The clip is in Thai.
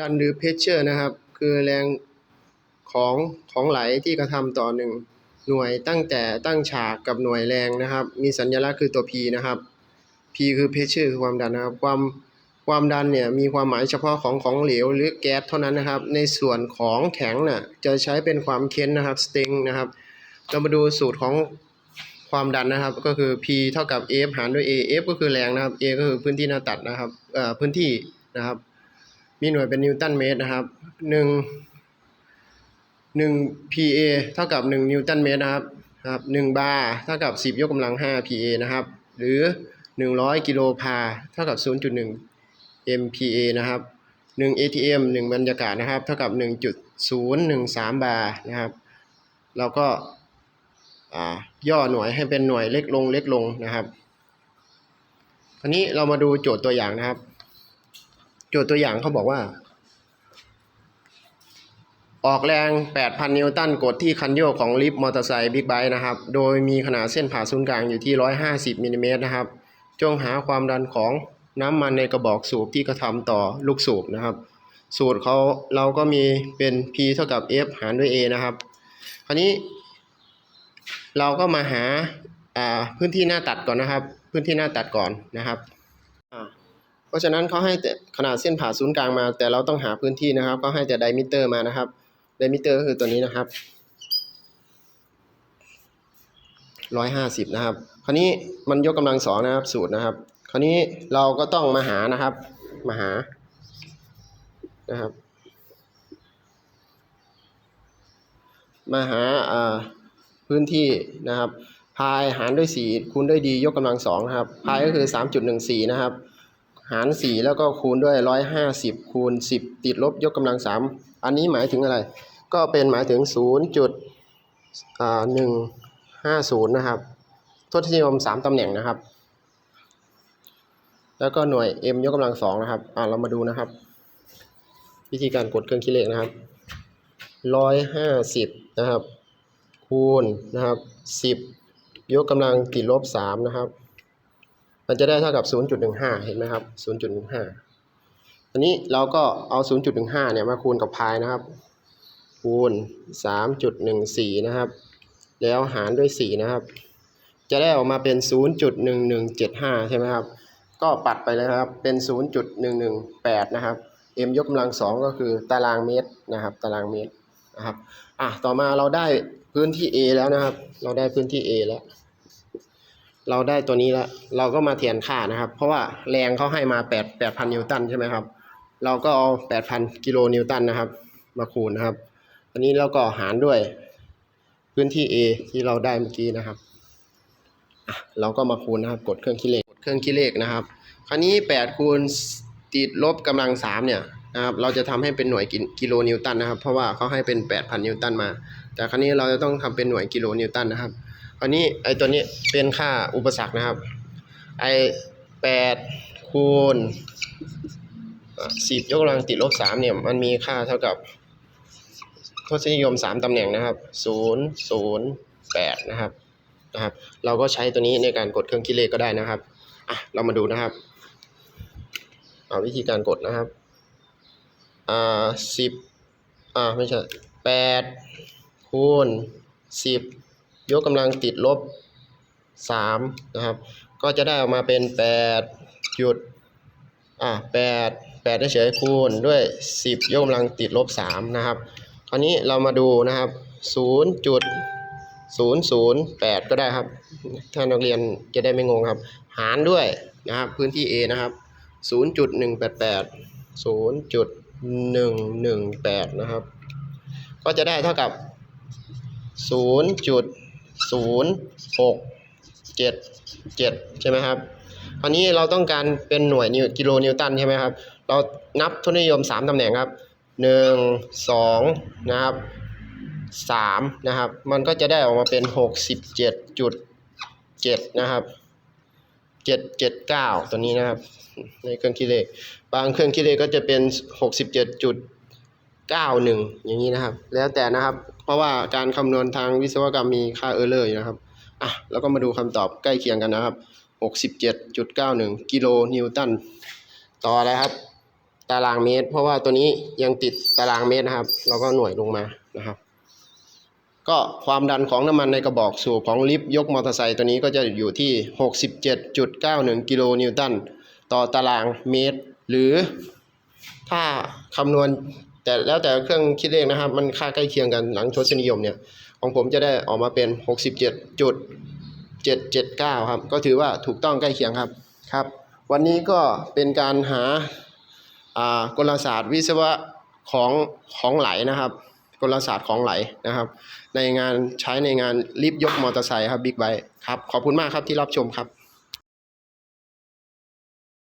ดันหรือเพชเชอร์นะครับ คือแรงของของไหลที่กระทำต่อหนึ่งหน่วยตั้งแต่ตั้งฉากกับหน่วยแรงนะครับ มีสัญลักษณ์คือตัว P นะครับ P คือเพชเชอร์คือความดันนะครับ ความความดันเนี่ยมีความหมายเฉพาะของของเหลวหรือแก๊สเท่านั้นนะครับ ในส่วนของแข็งน่ะจะใช้เป็นความเค้นนะครับสติงนะครับเรามาดูสูตรของความดันนะครับก็คือ P เท่ากับ F หารด้วย A F ก็คือแรงนะครับ A ก็คือพื้นที่หน้าตัดนะครับเอ่อพื้นที่นะครับ มีหน่วยเป็นนิวตันเมตรนะครับหนึ่งหนึ่ง PA เท่ากับหนึ่งนิวตันเมตรนะครับครับหนึ่งบาร์เท่ากับสิบยกกำลังห้า PA นะครับ หรือหนึ่งร้อยกิโลพาเท่ากับศูนย์จุดหนึ่ง MPA นะครับหนึ่ง ATM หนึ่งบรรยากาศนะครับ เท่ากับหนึ่งจุดศูนย์หนึ่งสามบาร์นะครับ เราก็ย่อหน่วยให้เป็นหน่วยเล็กลงเล็กลงนะครับ คราวนี้เรามาดูโจทย์ตัวอย่างนะครับ จทย์ตัวอย่างเขาบอกว่า ออกแรง 8,000 นิวตัน กดที่คันโยกของลิฟต์มอเตอร์ไซค์บิ๊กไบค์นะครับ โดยมีขนาดเส้นผ่าศูนย์กลางอยู่ที่ 150มิลลิเมตรนะครับ จงหาความดันของน้ำมันในกระบอกสูบที่กระทำต่อลูกสูบนะครับ สูตรเขาเราก็มีเป็น P เท่ากับ F หารด้วย A นะครับ คราวนี้ เราก็มาหาพื้นที่หน้าตัดก่อนนะครับ พื้นที่หน้าตัดก่อนนะครับ เพราะฉะนั้นเขาให้ขนาดเส้นผ่าศูนย์กลางมา แต่เราต้องหาพื้นที่นะครับเขาให้แต่ไดมิเตอร์มานะครับไดมิเตอร์ก็คือตัวนี้นะครับร้อยห้าสิบนะครับ คราวนี้มันยกกำลังสองนะครับสูตรนะครับ คราวนี้เราก็ต้องมาหานะครับ มาหานะครับ มาหาอ่าพื้นที่นะครับ พายหารด้วยสี่คูณด้วยดียกกำลังสองนะครับ พายก็คือสามจุดหนึ่งสี่นะครับ หารสี่แล้วก็คูณด้วยร้อยห้าสิบคูณสิบติดลบยกกำลังสามอันนี้หมายถึงอะไร ก็เป็นหมายถึงศูนย์จุดอ่าหนึ่งห้าศูนย์นะครับทศนิยมสามตำแหน่งนะครับ แล้วก็หน่วย m ยกกำลังสองนะครับ อ่าเรามาดูนะครับ วิธีการกดเครื่องคิดเลขนะครับร้อยห้าสิบนะครับ คูณนะครับสิบยกกำลังติดลบสามนะครับ มันจะได้เท่ากับ 0.15 เห็นไหมครับ 0.15 อันนี้เราก็เอา 0.15 เนี่ยมาคูณกับพายนะครับ คูณ 3.14 นะครับ แล้วหารด้วย 4 นะครับ จะได้ออกมาเป็น 0.1175 ใช่ไหมครับ ก็ปัดไปเลยครับ เป็น 0.118 นะครับ m ยกกำลัง 2 ก็คือตารางเมตรนะครับ ตารางเมตรนะครับ อะ ต่อมาเราได้พื้นที่ A แล้วนะครับ เราได้พื้นที่ A แล้ว เราได้ตัวนี้แล้วเราก็มาเทียนค่านะครับ เพราะว่าแรงเขาให้มา8 8,000 นิวตันใช่ไหมครับ เราก็เอา 8,000 กิโลนิวตันนะครับ มาคูณนะครับ อันนี้เราก็หารด้วยพื้นที่ A ที่เราได้เมื่อกี้นะครับเราก็มาคูณนะครับ กดเครื่องคิดเลขกดเครื่องคิดเลขนะครับ คราวนี้ 8 คูณติดลบกำลัง 3 เนี่ยนะครับ เราจะทำให้เป็นหน่วยกิโลนิวตันนะครับ เพราะว่าเขาให้เป็น 8,000 นิวตันมา แต่คราวนี้เราจะต้องทำเป็นหน่วยกิโลนิวตันนะครับ อันนี้ไอตัวนี้เป็นค่าอุปสรรคนะครับ ไอแปดคูณสิบยกกำลังติดลบสามเนี่ยมันมีค่าเท่ากับทศนิยมสามตำแหน่งนะครับศูนย์ศูนย์แปดนะครับนะครับ เราก็ใช้ตัวนี้ในการกดเครื่องคิดเลขก็ได้นะครับอะเรามาดูนะครับเอาวิธีการกดนะครับอ่าสิบอ่าไม่ใช่แปดคูณสิบ ยกกำลังติดลบสามนะครับ ก็จะได้ออกมาเป็นแปดจุดอ่าแปดแปดเฉยคูณด้วยสิบยกกำลังติดลบสามนะครับคราวนี้เรามาดูนะครับศูนย์จุดศูนย์ศูนย์แปดก็ได้ครับ ถ้านักเรียนจะได้ไม่งงครับ หารด้วยนะครับพื้นที่ A นะครับศูนย์จุดหนึ่งแปดแปดศูนย์จุดหนึ่งหนึ่งแปดนะครับ ก็จะได้เท่ากับศูนย์จุด ศูนย์หกเจ็ดเจ็ดใช่ไหมครับคราวนี้เราต้องการเป็นหน่วยนิวกิโลนิวตันใช่ไหมครับ เรานับทุนนิยมสามตำแหน่งครับหนึ่งสองนะครับสามนะครับ มันก็จะได้ออกมาเป็นหกสิบเจ็ดจุดเจ็ดนะครับเจ็ดเจ็ดเก้าตัวนี้นะครับ ในเครื่องคิดเลข บางเครื่องคิดเลขก็จะเป็นหกสิบเจ็ดจุด 91 อย่างนี้นะครับ แล้วแต่นะครับ เพราะว่าการคำนวณทางวิศวกรรมมีค่าเออร์เลอร์อยู่นะครับอะแล้วก็มาดูคำตอบใกล้เคียงกันนะครับ 67.91 กิโลนิวตัน ต่ออะไรครับ ตารางเมตร เพราะว่าตัวนี้ยังติดตารางเมตรนะครับเราก็หน่วยลงมานะครับก็ความดันของน้ำมันในกระบอกสูบของลิฟต์ยกมอเตอร์ไซค์ตัวนี้ก็จะอยู่ที่ 67.91 กิโลนิวตัน ต่อตารางเมตร หรือถ้าคำนวณ แต่แล้วแต่เครื่องคิดเลขนะครับ มันค่าใกล้เคียงกันหลังทศนิยมเนี่ย ของผมจะได้ออกมาเป็น 67.779 ครับ ก็ถือว่าถูกต้องใกล้เคียงครับครับ วันนี้ก็เป็นการหาอ่ากลศาสตร์วิศวะของของไหลนะครับ กลศาสตร์ของไหลนะครับ ในงานใช้ในงานลิฟยกมอเตอร์ไซค์ครับบิ๊กไบค์ครับ ขอบคุณมากครับที่รับชมครับ